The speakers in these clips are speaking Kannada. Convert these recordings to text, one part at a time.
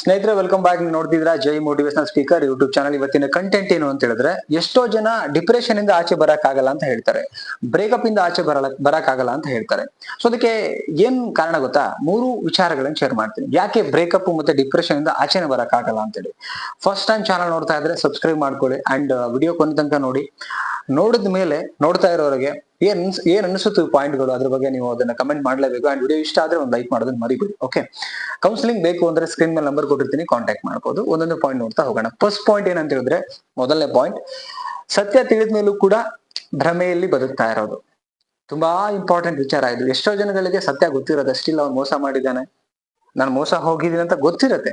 ಸ್ನೇಹಿತರೆ ವೆಲ್ಕಮ್ ಬ್ಯಾಕ್ ನೀವು ನೋಡ್ತಿದ್ರ Jai motivational speaker YouTube channel ಇವತ್ತಿನ ಕಂಟೆಂಟ್ ಏನು ಅಂತ ಹೇಳಿದ್ರೆ, ಎಷ್ಟೋ ಜನ ಡಿಪ್ರೆಷನ್ ಇಂದ ಆಚೆ ಬರಕ್ ಆಗಲ್ಲ ಅಂತ ಹೇಳ್ತಾರೆ. ಬ್ರೇಕಪ್ ಇಂದ ಆಚೆ ಬರಲ್ಲ ಬರಕ್ ಆಗಲ್ಲ ಅಂತ ಹೇಳ್ತಾರೆ. ಸೊ ಅದಕ್ಕೆ ಏನ್ ಕಾರಣ ಗೊತ್ತಾ? ಮೂರು ವಿಚಾರಗಳನ್ನ ಶೇರ್ ಮಾಡ್ತೀನಿ. ಯಾಕೆ ಬ್ರೇಕಪ್ ಮತ್ತೆ ಡಿಪ್ರೆಷನ್ ಇಂದ ಆಚೆನೆ ಬರಕ್ ಆಗಲ್ಲ ಅಂತೇಳಿ ಫಸ್ಟ್ ಟೈಮ್ ಚಾನಲ್ ನೋಡ್ತಾ ಇದ್ರೆ ಸಬ್ಸ್ಕ್ರೈಬ್ ಮಾಡ್ಕೊಳ್ಳಿ. ಅಂಡ್ ವಿಡಿಯೋ ಕೊನೆ ತನಕ ನೋಡಿ. ನೋಡಿದ ಮೇಲೆ ನೋಡ್ತಾ ಇರೋರಿಗೆ ಏನ್ ಏನ್ ಅನಿಸುತ್ತೆ ಪಾಯಿಂಟ್ಗಳು? ಅದ್ರ ಬಗ್ಗೆ ನೀವು ಅದನ್ನ ಕಮೆಂಟ್ ಮಾಡ್ಲೇಬೇಕು. ಅಂಡ್ ವಿಡಿಯೋ ಇಷ್ಟ ಆದ್ರೆ ಒಂದು ಲೈಕ್ ಮಾಡೋದನ್ನ ಮರಿಬೇಡಿ ಓಕೆ ಕೌನ್ಸಿಲಿಂಗ್ ಬೇಕು ಅಂದ್ರೆ ಸ್ಕ್ರೀನ್ ಮೇಲೆ ನಂಬರ್ ಕೊಟ್ಟಿರ್ತೀನಿ ಕಾಂಟ್ಯಾಕ್ಟ್ ಮಾಡ್ಬೋದು. ಒಂದೊಂದು ಪಾಯಿಂಟ್ ನೋಡ್ತಾ ಹೋಗೋಣ. ಫಸ್ಟ್ ಪಾಯಿಂಟ್ ಏನಂತ ಹೇಳಿದ್ರೆ, ಮೊದಲನೇ ಪಾಯಿಂಟ್ ಸತ್ಯ ತಿಳಿದ ಮೇಲೂ ಕೂಡ ಭ್ರಮೆಯಲ್ಲಿ ಬದುಕ್ತಾ ಇರೋದು. ತುಂಬಾ ಇಂಪಾರ್ಟೆಂಟ್ ವಿಚಾರ ಇದು. ಎಷ್ಟೋ ಜನಗಳಿಗೆ ಸತ್ಯ ಗೊತ್ತಿರೋದು, ಅಷ್ಟಿಲ್ಲ, ಅವ್ನು ಮೋಸ ಮಾಡಿದ್ದಾನೆ. ನಾನು ಮೋಸ ಹೋಗಿದ್ದೀನಿ ಅಂತ ಗೊತ್ತಿರತ್ತೆ.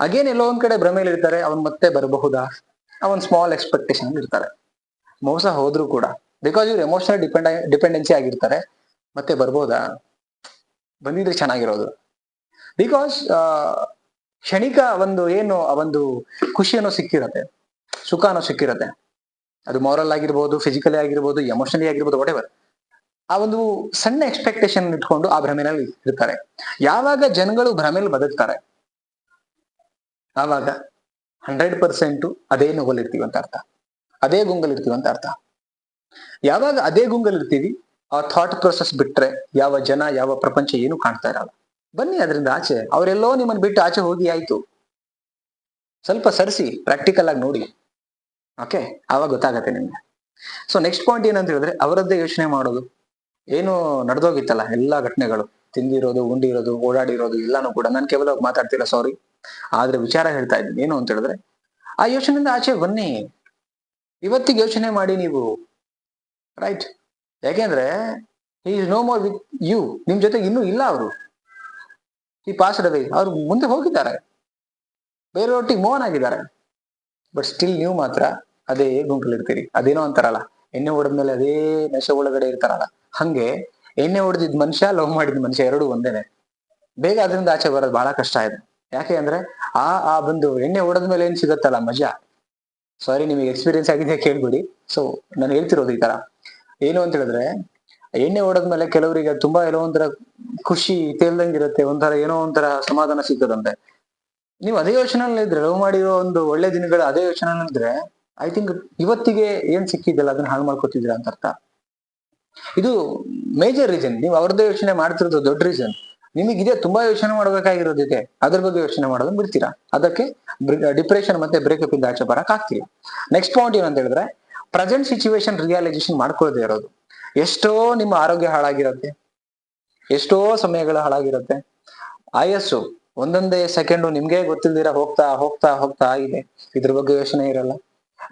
ಅಗೇನ್ ಎಲ್ಲೋ ಒಂದ್ ಕಡೆ ಭ್ರಮೆಯಲ್ಲಿ ಇರ್ತಾರೆ, ಅವ್ನ್ ಮತ್ತೆ ಬರಬಹುದಾ? ಅವನ್ ಸ್ಮಾಲ್ ಎಕ್ಸ್ಪೆಕ್ಟೇಷನ್ ಇರ್ತಾರೆ. ಮೋಸ ಹೋದ್ರು ಕೂಡ. ಬಿಕಾಸ್ ಇವ್ರು ಎಮೋಷನಲ್ ಡಿಪೆಂಡ್ ಡಿಪೆಂಡೆನ್ಸಿ ಆಗಿರ್ತಾರೆ, ಮತ್ತೆ ಬರ್ಬೋದಾ? ಬಂದಿದ್ರೆ ಚೆನ್ನಾಗಿರೋದು. ಬಿಕಾಸ್ ಕ್ಷಣಿಕ ಒಂದು ಏನು, ಆ ಒಂದು ಖುಷಿಯನ್ನು ಸಿಕ್ಕಿರತ್ತೆ. ಸುಖನೋ ಸಿಕ್ಕಿರತ್ತೆ. ಅದು ಮಾರಲ್ ಆಗಿರ್ಬೋದು ಫಿಸಿಕಲಿ ಆಗಿರ್ಬೋದು ಎಮೋಷನಲಿ ಆಗಿರ್ಬೋದು ವಾಟೆವರ್ ಆ ಒಂದು ಸಣ್ಣ ಎಕ್ಸ್ಪೆಕ್ಟೇಷನ್ ಇಟ್ಕೊಂಡು ಆ ಭ್ರಮೆನಲ್ಲಿ ಇರ್ತಾರೆ. ಯಾವಾಗ ಜನಗಳು ಭ್ರಮೆಯಲ್ಲಿ ಬದುಕ್ತಾರೆ? ಆವಾಗ ಹಂಡ್ರೆಡ್ ಪರ್ಸೆಂಟ್ ಅದೇ ನೋವಲ್ಲಿರ್ತೀವಿ ಅಂತ ಅರ್ಥ. ಅದೇ ಗುಂಗಲ್ ಇರ್ತೀವಿ ಅಂತ ಅರ್ಥ. ಯಾವಾಗ ಅದೇ ಗುಂಗಲ್ ಇರ್ತೀವಿ, ಆ ಥಾಟ್ ಪ್ರೊಸೆಸ್ ಬಿಟ್ರೆ ಯಾವ ಜನ, ಯಾವ ಪ್ರಪಂಚ ಏನು ಕಾಣ್ತಾ ಇರಲ್ಲ. ಬನ್ನಿ ಅದರಿಂದ ಆಚೆ, ಅವರೆಲ್ಲೋ ನಿಮ್ಮನ್ನ ಬಿಟ್ಟು ಆಚೆ ಹೋಗಿ ಆಯ್ತು. ಸ್ವಲ್ಪ ಸರಿಸಿ ಪ್ರಾಕ್ಟಿಕಲ್ ಆಗಿ ನೋಡಿ. ಓಕೆ ಆವಾಗ ಗೊತ್ತಾಗತ್ತೆ ನಿಮ್ಗೆ. ಸೊ ನೆಕ್ಸ್ಟ್ ಪಾಯಿಂಟ್ ಏನಂತ ಹೇಳಿದ್ರೆ, ಅವರದ್ದೇ ಯೋಚನೆ ಮಾಡೋದು. ಏನು ನಡೆದೋಗಿತ್ತಲ್ಲ, ಎಲ್ಲಾ ಘಟನೆಗಳು. ತಿಂದಿರೋದು, ಉಂಡಿರೋದು, ಓಡಾಡಿರೋದು, ಎಲ್ಲಾನು ಕೂಡ. ನಾನು ಕೇವಲ ಮಾತಾಡ್ತಿಲ್ಲ ಸಾರಿ ಆದ್ರೆ ವಿಚಾರ ಹೇಳ್ತಾ ಇದ್ದೀನಿ. ಏನು ಅಂತ ಹೇಳಿದ್ರೆ, ಆ ಯೋಚನೆಯಿಂದ ಆಚೆ ಬನ್ನಿ. ಇವತ್ತಿಗೆ ಯೋಚನೆ ಮಾಡಿ ನೀವು. ರೈಟ್ ಯಾಕೆಂದ್ರೆ is no more with you ನಿಮ್ ಜೊತೆ ಇನ್ನೂ ಇಲ್ಲ ಅವರು. ಈ ಪಾಸ್ಡ್ ಅವೇ ಅವ್ರು ಮುಂದೆ ಹೋಗಿದ್ದಾರೆ. ಬೇರೆಯೊಟ್ಟಿಗೆ ಮೋನ್ ಆಗಿದ್ದಾರೆ. ಬಟ್ ಸ್ಟಿಲ್ ನೀವು ಮಾತ್ರ ಅದೇ ಗುಂಪಲ್ಲಿ ಇರ್ತೀರಿ ಅದೇನೋ ಅಂತಾರಲ್ಲ. ಎಣ್ಣೆ ಹೊಡೆದ್ಮೇಲೆ ಅದೇ ನಶೆ ಒಳಗಡೆ ಇರ್ತಾರಲ್ಲ. ಹಂಗೆ ಎಣ್ಣೆ ಹೊಡೆದಿದ್ ಮನುಷ್ಯ ಲವ್ ಮಾಡಿದ ಮನುಷ್ಯ ಎರಡು ಒಂದೇನೆ. ಬೇಗ ಅದರಿಂದ ಆಚೆ ಬರೋದು ಬಹಳ ಕಷ್ಟ ಇದೆ ಯಾಕೆ ಅಂದ್ರೆ, ಆ ಆ ಬಂದು ಎಣ್ಣೆ ಹೊಡೆದ್ಮೇಲೆ ಏನ್ ಸಿಗತ್ತಲ್ಲ ಮಜಾ? ಸಾರಿ ನಿಮಗೆ ಎಕ್ಸ್ಪೀರಿಯನ್ಸ್ ಆಗಿದೆ ಕೇಳ್ಬಿಡಿ. ಸೊ ನಾನು ಹೇಳ್ತಿರೋದು ಈ ತರ. ಏನು ಅಂತ ಹೇಳಿದ್ರೆ, ಎಣ್ಣೆ ಹೊಡೆದ್ಮೇಲೆ ಕೆಲವರಿಗೆ ತುಂಬಾ ಏನೋ ಒಂಥರ ಖುಷಿ ತೇಲ್ದಂಗಿರುತ್ತೆ ಒಂಥರ ಏನೋ ಒಂಥರ ಸಮಾಧಾನ ಸಿಗ್ತದಂತೆ. ನೀವು ಅದೇ ಯೋಚನೆ ಇದ್ರೆ ಲವ್ ಮಾಡಿರೋ ಒಂದು ಒಳ್ಳೆ ದಿನಗಳು ಅದೇ ಯೋಚನೆ ಇದ್ರೆ ಐ ಥಿಂಕ್ ಇವತ್ತಿಗೆ ಏನ್ ಸಿಕ್ಕಿದ್ದಲ್ಲ ಅದನ್ನ ಹಾಳು ಮಾಡ್ಕೊತಿದ್ದೀರಾ ಅಂತ ಅರ್ಥ. ಇದು ಮೇಜರ್ ರೀಸನ್ ನೀವು ಅವ್ರದ್ದೇ ಯೋಚನೆ ಮಾಡ್ತಿರೋದು ದೊಡ್ಡ ರೀಸನ್ ನಿಮಗಿದೆ ತುಂಬಾ ಯೋಚನೆ ಮಾಡ್ಬೇಕಾಗಿರೋದಿದೆ ಅದ್ರ ಬಗ್ಗೆ ಯೋಚನೆ ಮಾಡೋದನ್ನ ಬಿಡ್ತೀರಾ? ಅದಕ್ಕೆ ಡಿಪ್ರೆಷನ್ ಮತ್ತೆ ಬ್ರೇಕಪ್ ಇಂದ ಆಚೆ ಬರಕ್ ಆಗ್ತಿಲ್ಲ. ನೆಕ್ಸ್ಟ್ ಪಾಯಿಂಟ್ ಏನಂತ ಹೇಳಿದ್ರೆ ಪ್ರೆಸೆಂಟ್ ಸಿಚುವೇಶನ್ ರಿಯಲೈಸೇಷನ್ ಮಾಡ್ಕೊಳ್ಳದೆ ಇರೋದು. ಎಷ್ಟೋ ನಿಮ್ಮ ಆರೋಗ್ಯ ಹಾಳಾಗಿರತ್ತೆ. ಎಷ್ಟೋ ಸಮಯಗಳು ಹಾಳಾಗಿರತ್ತೆ. ಆಯಸ್ಸು ಒಂದೊಂದೇ ಸೆಕೆಂಡು ನಿಮ್ಗೆ ಗೊತ್ತಿಲ್ದಿರ ಹೋಗ್ತಾ ಹೋಗ್ತಾ ಹೋಗ್ತಾ ಇದೆ ಇದ್ರ ಬಗ್ಗೆ ಯೋಚನೆ ಇರಲ್ಲ.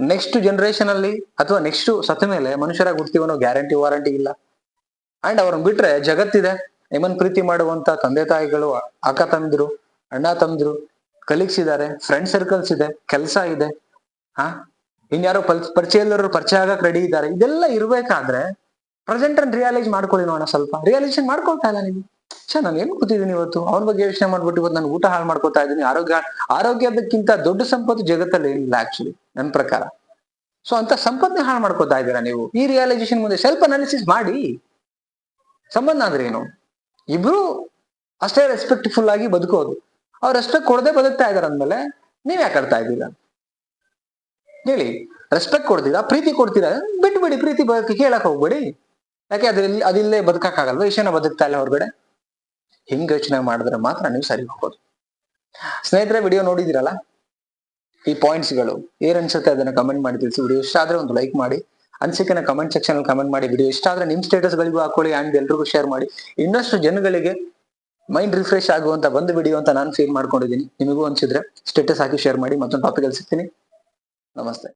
ನೆಕ್ಸ್ಟ್ ಜನರೇಷನ್ ಅಲ್ಲಿ ಅಥವಾ ನೆಕ್ಸ್ಟ್ ಸತ್ತ ಮೇಲೆ ಮನುಷ್ಯರಾಗಿ ಹುಡ್ತೀವಿ ಗ್ಯಾರಂಟಿ ವಾರಂಟಿ ಇಲ್ಲ. ಅಂಡ್ ಅವ್ರನ್ನ ಬಿಟ್ರೆ ಜಗತ್ತಿದೆ. ನಿಮ್ಮನ್ ಪ್ರೀತಿ ಮಾಡುವಂತ ತಂದೆ ತಾಯಿಗಳು, ಅಕ್ಕ ತಂದ್ರು, ಅಣ್ಣ ತಂದ್ರು ಕಲೀಗ್ಸ್ ಇದಾರೆ ಫ್ರೆಂಡ್ ಸರ್ಕಲ್ಸ್ ಇದೆ, ಕೆಲಸ ಇದೆ. ಹಾ? ಇನ್ಯಾರೋ ಪಲ್ ಪರಿಚಯ ಎಲ್ಲರೂ ಪರಿಚಯ ಆಗಕ್ ರೆಡಿ ಇದ್ದಾರೆ. ಇದೆಲ್ಲ ಇರ್ಬೇಕಾದ್ರೆ ಪ್ರೆಸೆಂಟ್ ಅನ್ನ ರಿಯಲೈಸ್ ಮಾಡ್ಕೊಳ್ಳಿ ನೋಡೋಣ ಸ್ವಲ್ಪ. ರಿಯಲೈಸೇಷನ್ ಮಾಡ್ಕೊಳ್ತಾ ಇಲ್ಲ ನೀವು. ಚ ನಾನು ಏನ್ ಕೂತಿದ್ದೀನಿ ಇವತ್ತು? ಅವ್ರ ಬಗ್ಗೆ ಯೋಚನೆ ಮಾಡ್ಬಿಟ್ಟು ಇವತ್ತು ನಾನು ಊಟ ಹಾಳು ಮಾಡ್ಕೊತಾ ಇದ್ದೀನಿ. ಆರೋಗ್ಯ, ಆರೋಗ್ಯದಕ್ಕಿಂತ ದೊಡ್ಡ ಸಂಪತ್ತು ಜಗತ್ತಲ್ಲಿ ಇಲ್ಲ ಆಕ್ಚುಲಿ ನನ್ನ ಪ್ರಕಾರ. ಸೊ ಅಂತ ಸಂಪತ್ನ ಹಾಳು ಮಾಡ್ಕೊತಾ ಇದ್ದೀರಾ ನೀವು? ಈ ರಿಯಲೈಸೇಷನ್ ಮುಂದೆ ಸೆಲ್ಫ್ ಅನಾಲಿಸಿಸ್ ಮಾಡಿ. ಸಂಬಂಧ ಅಂದ್ರೆ ಏನು? ಇಬ್ರು ಅಷ್ಟೇ ರೆಸ್ಪೆಕ್ಟ್ಫುಲ್ ಆಗಿ ಬದುಕೋದು. ಅವ್ರ ರೆಸ್ಪೆಕ್ಟ್ ಕೊಡದೆ ಬದುಕ್ತಾ ಇದಾರೆ ಅಂದ್ಮೇಲೆ ನೀವ್ ಯಾಕೆ ಆಡ್ತಾ ಇದ್ದೀರಾ? ಹೇಳಿ ರೆಸ್ಪೆಕ್ಟ್ ಕೊಡ್ತೀರಾ, ಪ್ರೀತಿ ಕೊಡ್ತೀರಾ? ಬಿಟ್ಬಿಡಿ ಪ್ರೀತಿ ಬದುಕಿ ಕೇಳಕ್ ಹೋಗ್ಬೇಡಿ. ಯಾಕೆ ಅದ್ರಲ್ಲಿ ಅದಿಲ್ಲೇ ಬದುಕಕ್ಕಾಗಲ್ವ? ಇಷ್ಟನ ಬದುಕ್ತಾ ಇಲ್ಲ ಹೊರಗಡೆ. ಹಿಂಗ್ ಯೋಚನೆ ಮಾಡಿದ್ರೆ ಮಾತ್ರ ನೀವು ಸರಿ ಹೋಗೋದು ಸ್ನೇಹಿತರೆ ವಿಡಿಯೋ ನೋಡಿದಿರಲ್ಲ ಈ ಪಾಯಿಂಟ್ಸ್ಗಳು, ಏನ್ ಅನ್ಸುತ್ತೆ ಅದನ್ನ ಕಮೆಂಟ್ ಮಾಡಿ ತಿಳಿಸಿ. ವಿಡಿಯೋ ಇಷ್ಟ ಆದ್ರೆ ಒಂದು ಲೈಕ್ ಮಾಡಿ. ಅನ್ಸಿಕೆನ ಕಮೆಂಟ್ ಸೆಕ್ಷನ್ ಅಲ್ಲಿ ಕಮೆಂಟ್ ಮಾಡಿ. ವಿಡಿಯೋ ಇಷ್ಟ ಆದ್ರೆ ನಿಮ್ ಸ್ಟೇಟಸ್ ಗಳಿಗೂ ಹಾಕೊಳ್ಳಿ ಅಂಡ್ ಎಲ್ರಿಗೂ ಶೇರ್ ಮಾಡಿ. ಇನ್ನಷ್ಟು ಜನಗಳಿಗೆ ಮೈಂಡ್ ರಿಫ್ರೆಶ್ ಆಗುವಂತ ಒಂದು ವಿಡಿಯೋ ಅಂತ ನಾನು ಫೀಲ್ ಮಾಡ್ಕೊಂಡಿದ್ದೀನಿ. ನಿಮಗೂ ಅನ್ಸಿದ್ರೆ ಸ್ಟೇಟಸ್ ಹಾಕಿ ಶೇರ್ ಮಾಡಿ. ಮತ್ತೊಂದು ಟಾಪಿಕ್ ಅಲ್ಲಿ ಸಿಗ್ತೀನಿ. ನಮಸ್ತೆ